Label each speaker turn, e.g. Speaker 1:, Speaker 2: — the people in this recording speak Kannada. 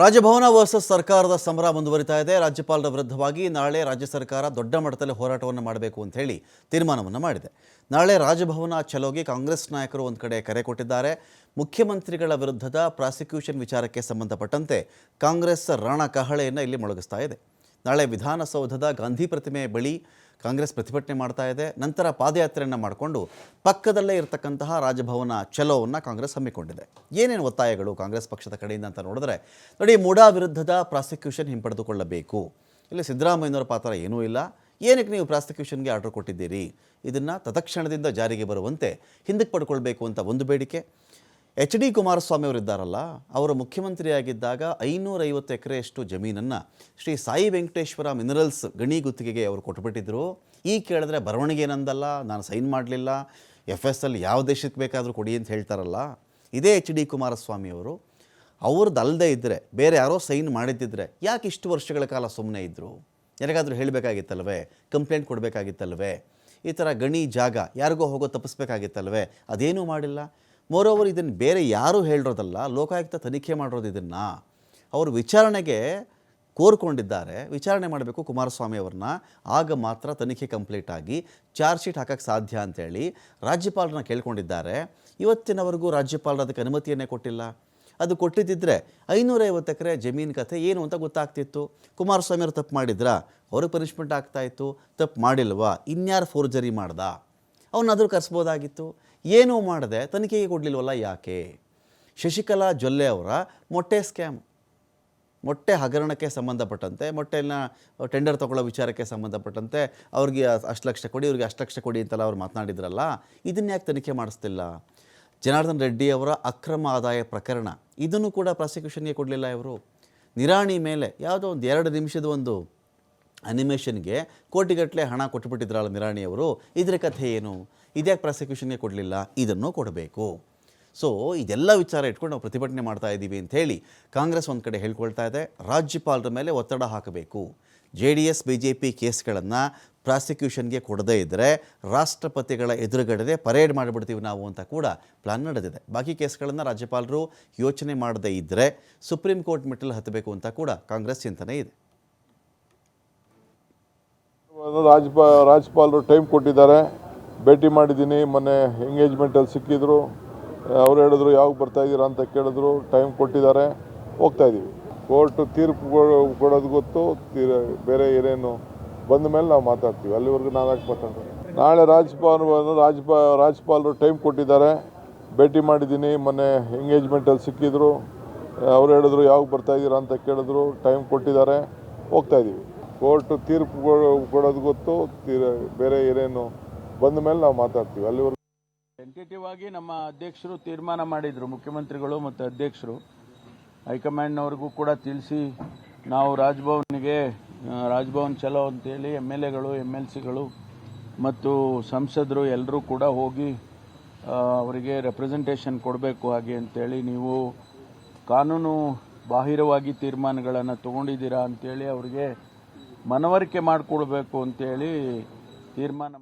Speaker 1: ರಾಜಭವನ ವರ್ಸಸ್ ಸರ್ಕಾರದ ಸಮರ ಮುಂದುವರಿತಾ ಇದೆ. ರಾಜ್ಯಪಾಲರ ವಿರುದ್ಧವಾಗಿ ನಾಳೆ ರಾಜ್ಯ ಸರ್ಕಾರ ದೊಡ್ಡ ಮಟ್ಟದಲ್ಲಿ ಹೋರಾಟವನ್ನು ಮಾಡಬೇಕು ಅಂತ ಹೇಳಿ ತೀರ್ಮಾನವನ್ನು ಮಾಡಿದೆ. ನಾಳೆ ರಾಜಭವನ ಚಲೋಗೆ ಕಾಂಗ್ರೆಸ್ ನಾಯಕರು ಒಂದು ಕಡೆ ಕರೆ ಕೊಟ್ಟಿದ್ದಾರೆ. ಮುಖ್ಯಮಂತ್ರಿಗಳ ವಿರುದ್ಧದ ಪ್ರಾಸಿಕ್ಯೂಷನ್ ವಿಚಾರಕ್ಕೆ ಸಂಬಂಧಪಟ್ಟಂತೆ ಕಾಂಗ್ರೆಸ್ ರಣ ಕಹಳೆಯನ್ನು ಇಲ್ಲಿ ಮೊಳಗಿಸ್ತಾ ಇದೆ. ನಾಳೆ ವಿಧಾನಸೌಧದ ಗಾಂಧಿ ಪ್ರತಿಮೆ ಬಳಿ ಕಾಂಗ್ರೆಸ್ ಪ್ರತಿಭಟನೆ ಮಾಡ್ತಾ ಇದೆ. ನಂತರ ಪಾದಯಾತ್ರೆಯನ್ನು ಮಾಡಿಕೊಂಡು ಪಕ್ಕದಲ್ಲೇ ಇರತಕ್ಕಂತಹ ರಾಜಭವನ ಚಲೋವನ್ನು ಕಾಂಗ್ರೆಸ್ ಹಮ್ಮಿಕೊಂಡಿದೆ. ಏನೇನು ಒತ್ತಾಯಗಳು ಕಾಂಗ್ರೆಸ್ ಪಕ್ಷದ ಕಡೆಯಿಂದ ಅಂತ ನೋಡಿದ್ರೆ, ನೋಡಿ, ಮೂಡಾ ವಿರುದ್ಧದ ಪ್ರಾಸಿಕ್ಯೂಷನ್ ಹಿಂಪಡೆದುಕೊಳ್ಳಬೇಕು. ಇಲ್ಲಿ ಸಿದ್ದರಾಮಯ್ಯನವರ ಪಾತ್ರ ಏನೂ ಇಲ್ಲ. ಏನಕ್ಕೆ ನೀವು ಪ್ರಾಸಿಕ್ಯೂಷನ್ಗೆ ಆರ್ಡರ್ ಕೊಟ್ಟಿದ್ದೀರಿ? ಇದನ್ನು ತತ್ಕ್ಷಣದಿಂದ ಜಾರಿಗೆ ಬರುವಂತೆ ಹಿಂದಕ್ಕೆ ಪಡ್ಕೊಳ್ಬೇಕು ಅಂತ ಒಂದು ಬೇಡಿಕೆ. ಎಚ್ ಡಿ ಕುಮಾರಸ್ವಾಮಿ ಅವರಿದ್ದಾರಲ್ಲ, ಅವರು ಮುಖ್ಯಮಂತ್ರಿಯಾಗಿದ್ದಾಗ ಐನೂರೈವತ್ತು ಎಕರೆಯಷ್ಟು ಜಮೀನನ್ನು ಶ್ರೀ ಸಾಯಿ ವೆಂಕಟೇಶ್ವರ ಮಿನರಲ್ಸ್ ಗಣಿ ಗುತ್ತಿಗೆಗೆ ಅವರು ಕೊಟ್ಬಿಟ್ಟಿದ್ರು. ಈಗ ಕೇಳಿದ್ರೆ ಬರವಣಿಗೆ ಏನಂದಲ್ಲ ನಾನು ಸೈನ್ ಮಾಡಲಿಲ್ಲ ಎಫ್ ಎಸ್ ಎಲ್ ಯಾವ ದೇಶಕ್ಕೆ ಬೇಕಾದರೂ ಕೊಡಿ ಅಂತ ಹೇಳ್ತಾರಲ್ಲ. ಇದೇ ಎಚ್ ಡಿ ಕುಮಾರಸ್ವಾಮಿ ಅವರು. ಅವ್ರದ್ದು ಅಲ್ಲದೆ ಇದ್ದರೆ ಬೇರೆ ಯಾರೋ ಸೈನ್ ಮಾಡಿದ್ದಿದ್ರೆ ಯಾಕೆ ಇಷ್ಟು ವರ್ಷಗಳ ಕಾಲ ಸುಮ್ಮನೆ ಇದ್ದರು ಯಾರಿಗಾದರೂ ಹೇಳಬೇಕಾಗಿತ್ತಲ್ವೇ? ಕಂಪ್ಲೇಂಟ್ ಕೊಡಬೇಕಾಗಿತ್ತಲ್ವೇ? ಈ ಥರ ಗಣಿ ಜಾಗ ಯಾರಿಗೋ ಹೋಗೋ ತಪ್ಪಿಸ್ಬೇಕಾಗಿತ್ತಲ್ವೇ? ಅದೇನೂ ಮಾಡಿಲ್ಲ. ಮೋರೋವರ್ ಇದನ್ನು ಬೇರೆ ಯಾರೂ ಹೇಳಿರೋದಲ್ಲ, ಲೋಕಾಯುಕ್ತ ತನಿಖೆ ಮಾಡಿರೋದು ಇದನ್ನು, ಅವರು ವಿಚಾರಣೆಗೆ ಕೋರ್ಕೊಂಡಿದ್ದಾರೆ. ವಿಚಾರಣೆ ಮಾಡಬೇಕು ಕುಮಾರಸ್ವಾಮಿ ಅವ್ರನ್ನ. ಆಗ ಮಾತ್ರ ತನಿಖೆ ಕಂಪ್ಲೀಟ್ ಆಗಿ ಚಾರ್ಜ್ ಶೀಟ್ ಹಾಕೋಕ್ಕೆ ಸಾಧ್ಯ ಅಂತೇಳಿ ರಾಜ್ಯಪಾಲರನ್ನ ಕೇಳ್ಕೊಂಡಿದ್ದಾರೆ. ಇವತ್ತಿನವರೆಗೂ ರಾಜ್ಯಪಾಲರು ಅದಕ್ಕೆ ಅನುಮತಿಯನ್ನೇ ಕೊಟ್ಟಿಲ್ಲ. ಅದು ಕೊಟ್ಟಿದ್ದಿದ್ರೆ ಐನೂರೈವತ್ತು ಎಕರೆ ಜಮೀನು ಕಥೆ ಏನು ಅಂತ ಗೊತ್ತಾಗ್ತಿತ್ತು. ಕುಮಾರಸ್ವಾಮಿ ಅವರು ತಪ್ಪು ಮಾಡಿದ್ರಾ? ಅವ್ರಿಗೆ ಪನಿಷ್ಮೆಂಟ್ ಆಗ್ತಾಯಿತ್ತು ತಪ್ಪು ಮಾಡಿಲ್ವಾ? ಇನ್ಯಾರು ಫೋರ್ಜರಿ ಮಾಡ್ದ? ಅವನ್ನಾದರೂ ಕರೆಸ್ಬೋದಾಗಿತ್ತು. ಏನೂ ಮಾಡದೆ ತನಿಖೆಗೆ ಕೊಡಲಿಲ್ವಲ್ಲ ಯಾಕೆ? ಶಶಿಕಲಾ ಜೊಲ್ಲೆ ಅವರ ಮೊಟ್ಟೆ ಸ್ಕ್ಯಾಮ್. ಮೊಟ್ಟೆ ಹಗರಣಕ್ಕೆ ಸಂಬಂಧಪಟ್ಟಂತೆ ಮೊಟ್ಟೆನ ಟೆಂಡರ್ ತಗೊಳ್ಳೋ ವಿಚಾರಕ್ಕೆ ಸಂಬಂಧಪಟ್ಟಂತೆ ಅವ್ರಿಗೆ ಅಷ್ಟು ಲಕ್ಷ ಕೊಡಿ, ಇವ್ರಿಗೆ ಅಷ್ಟು ಲಕ್ಷ ಕೊಡಿ ಅಂತೆಲ್ಲ ಅವ್ರು ಮಾತನಾಡಿದ್ರಲ್ಲ, ಇದನ್ನ ಯಾಕೆ ತನಿಖೆ ಮಾಡಿಸ್ತಿಲ್ಲ? ಜನಾರ್ದನ್ ರೆಡ್ಡಿ ಅವರ ಅಕ್ರಮ ಆದಾಯ ಪ್ರಕರಣ, ಇದನ್ನು ಕೂಡ ಪ್ರಾಸಿಕ್ಯೂಷನ್ಗೆ ಕೊಡಲಿಲ್ಲ ಇವರು. ನಿರಾಣಿ ಮೇಲೆ ಯಾವುದೋ ಒಂದು ಎರಡು ನಿಮಿಷದ ಒಂದು ಅನಿಮೇಷನ್ಗೆ ಕೋಟಿಗಟ್ಟಲೆ ಹಣ ಕೊಟ್ಟುಬಿಟ್ಟಿದ್ರಲ್ಲ ನಿರಾಣಿಯವರು ಇದರ ಕಥೆ ಏನು? ಇದ್ಯಾಕೆ ಪ್ರಾಸಿಕ್ಯೂಷನ್ಗೆ ಕೊಡಲಿಲ್ಲ? ಇದನ್ನು ಕೊಡಬೇಕು. ಸೊ ಇದೆಲ್ಲ ವಿಚಾರ ಇಟ್ಕೊಂಡು ನಾವು ಪ್ರತಿಭಟನೆ ಮಾಡ್ತಾ ಇದ್ದೀವಿ ಅಂತ ಹೇಳಿ ಕಾಂಗ್ರೆಸ್ ಒಂದು ಕಡೆ ಹೇಳ್ಕೊಳ್ತಾ ಇದೆ. ರಾಜ್ಯಪಾಲರ ಮೇಲೆ ಒತ್ತಡ ಹಾಕಬೇಕು. J D S, B J P ಕೇಸ್ಗಳನ್ನು ಪ್ರಾಸಿಕ್ಯೂಷನ್ಗೆ ಕೊಡದೇ ಇದ್ದರೆ ರಾಷ್ಟ್ರಪತಿಗಳ ಎದುರುಗಡೆ ಪರೇಡ್ ಮಾಡಿಬಿಡ್ತೀವಿ ನಾವು ಅಂತ ಕೂಡ ಪ್ಲಾನ್ ನಡೆದಿದೆ. ಬಾಕಿ ಕೇಸ್ಗಳನ್ನು ರಾಜ್ಯಪಾಲರು ಯೋಚನೆ ಮಾಡದೇ ಇದ್ದರೆ ಸುಪ್ರೀಂ ಕೋರ್ಟ್ ಮೆಟ್ಟಲು ಹತ್ತಬೇಕು ಅಂತ ಕೂಡ ಕಾಂಗ್ರೆಸ್ ಚಿಂತನೆ ಇದೆ.
Speaker 2: ರಾಜ್ಯಪ ರಾಜ್ಯಪಾಲರು ಟೈಮ್ ಕೊಟ್ಟಿದ್ದಾರೆ. ಭೇಟಿ ಮಾಡಿದ್ದೀನಿ, ಮೊನ್ನೆ ಎಂಗೇಜ್ಮೆಂಟಲ್ಲಿ ಸಿಕ್ಕಿದ್ರು. ಅವ್ರು ಹೇಳಿದ್ರು, ಯಾವಾಗ ಬರ್ತಾ ಇದ್ದೀರಾ ಅಂತ ಕೇಳಿದ್ರು, ಟೈಮ್ ಕೊಟ್ಟಿದ್ದಾರೆ, ಹೋಗ್ತಾ ಇದ್ದೀವಿ. ಕೋರ್ಟ್ ತೀರ್ಪು ಕೊಡೋದು ಗೊತ್ತು, ತೀರ, ಬೇರೆ ಏನೇನು ಬಂದ ಮೇಲೆ ನಾವು ಮಾತಾಡ್ತೀವಿ. ಅಲ್ಲಿವರೆಗೂ ನಾನು ಯಾಕೆ ನಾಳೆ ರಾಜ್ಯಪಾಲರು ರಾಜ್ಯಪ ರಾಜ್ಯಪಾಲರು ಟೈಮ್ ಕೊಟ್ಟಿದ್ದಾರೆ. ಭೇಟಿ ಮಾಡಿದ್ದೀನಿ, ಮೊನ್ನೆ ಎಂಗೇಜ್ಮೆಂಟಲ್ಲಿ ಸಿಕ್ಕಿದ್ರು. ಅವ್ರು ಹೇಳಿದ್ರು, ಯಾವಾಗ ಬರ್ತಾ ಇದ್ದೀರಾ ಅಂತ ಕೇಳಿದ್ರು, ಟೈಮ್ ಕೊಟ್ಟಿದ್ದಾರೆ, ಹೋಗ್ತಾ ಇದ್ದೀವಿ. ಕೋರ್ಟ್ ತೀರ್ಪು ಕೊಡೋದು ಗೊತ್ತು, ತೀರ, ಬೇರೆ ಏನೇನು ಬಂದ ಮೇಲೆ ನಾವು ಮಾತಾಡ್ತೀವಿ. ಅಲ್ಲಿವರೆಗೂ
Speaker 3: ಟೆಂಟೇಟಿವ್ ಆಗಿ ನಮ್ಮ ಅಧ್ಯಕ್ಷರು ತೀರ್ಮಾನ ಮಾಡಿದರು, ಮುಖ್ಯಮಂತ್ರಿಗಳು ಮತ್ತು ಅಧ್ಯಕ್ಷರು. ಹೈಕಮಾಂಡ್ನವ್ರಿಗೂ ಕೂಡ ತಿಳಿಸಿ ನಾವು ರಾಜ್ಭವನ್ಗೆ ರಾಜ್ಭವನ್ ಚಲೋ ಅಂತೇಳಿ ಎಂ ಎಲ್ ಎಗಳು ಎಂ ಎಲ್ ಸಿಗಳು ಮತ್ತು ಸಂಸದರು ಎಲ್ಲರೂ ಕೂಡ ಹೋಗಿ ಅವರಿಗೆ ರೆಪ್ರೆಸೆಂಟೇಷನ್ ಕೊಡಬೇಕು ಹಾಗೆ ಅಂತೇಳಿ ನೀವು ಕಾನೂನು ಬಾಹಿರವಾಗಿ ತೀರ್ಮಾನಗಳನ್ನು ತಗೊಂಡಿದ್ದೀರಾ ಅಂತೇಳಿ ಅವರಿಗೆ ಮನವರಿಕೆ ಮಾಡಿಕೊಡ್ಬೇಕು ಅಂತೇಳಿ ತೀರ್ಮಾನ